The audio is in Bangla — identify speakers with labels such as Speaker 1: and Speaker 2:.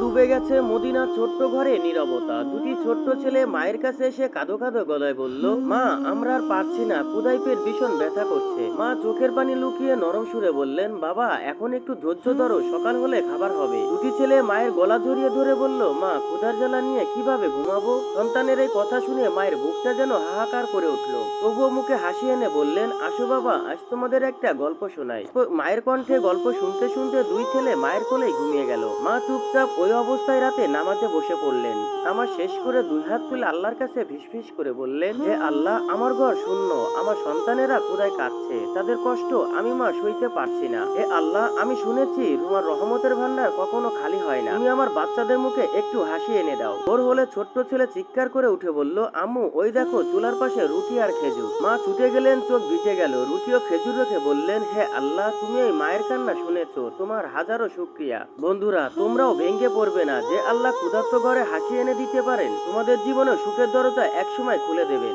Speaker 1: ডুবে গেছে মদিনার ছোট্ট ঘরে নীরবতা। দুটি ছোট্ট ছেলে মায়ের কাছে এসে কাঁদো কাঁদো গলায় বলল, মা, আমরা আর পারছি না। কুদাই পেট ভীষণ ব্যথা করছে। মা চোখের পানি লুকিয়ে নরম সুরে বললেন, বাবা, এখন একটু ধৈর্য ধরো, সকাল হলে খাবার হবে। দুটি ছেলে মায়ের গলা জড়িয়ে ধরে বলল, মা, ক্ষুধার জ্বালা নিয়ে কীভাবে ঘুমাবো? সন্তানের এই কথা শুনে মায়ের বুকটা যেন হাহাকার করে উঠল। তবুও মুখে হাসি এনে বললেন, আসো বাবা, আজ তোমাদের একটা গল্প শোনাই। মায়ের কণ্ঠে গল্প শুনতে শুনতে দুই ছেলে মায়ের কোলেই ঘুমিয়ে গেল। মা চুপচাপ ওই অবস্থায় রাতে নামাজে বসে পড়লেন। নামাজ শেষ করে দুই হাত তুলে আল্লাহর কাছে ফিসফিস করে বললেন, হে আল্লাহ, আমার ঘর শূন্য, আমার সন্তানেরা কোথায় কাঁদছে? তাদের কষ্ট আমি মা সইতে পারছি না। হে আল্লাহ, আমি শুনেছি তোমার রহমতের ভান্ডার কখনো খালি হয় না। তুমি আমার বাচ্চাদের মুখে একটু হাসি এনে দাও। ওর হলে ছোট্ট ছেলে চিৎকার করে উঠে বলল, আম্মু, ওই দেখো চুলার পাশে রুটি আর খেজুর। মা ছুটে গেলেন, চোখ ভিজে গেল। রুটি ও খেজুর রেখে বললেন, হে আল্লাহ, তুমি এই মায়ের কান্না শুনেছো, তোমার হাজারো শুক্রিয়া। বন্ধুরা, তোমরাও ভেঙে পড়বে না যে আল্লাহ ক্ষুধার্ত ঘরে হাসি এনে দিতে পারেন। তোমাদের জীবনে সুখের দরজা একসময় খুলে দেবেন।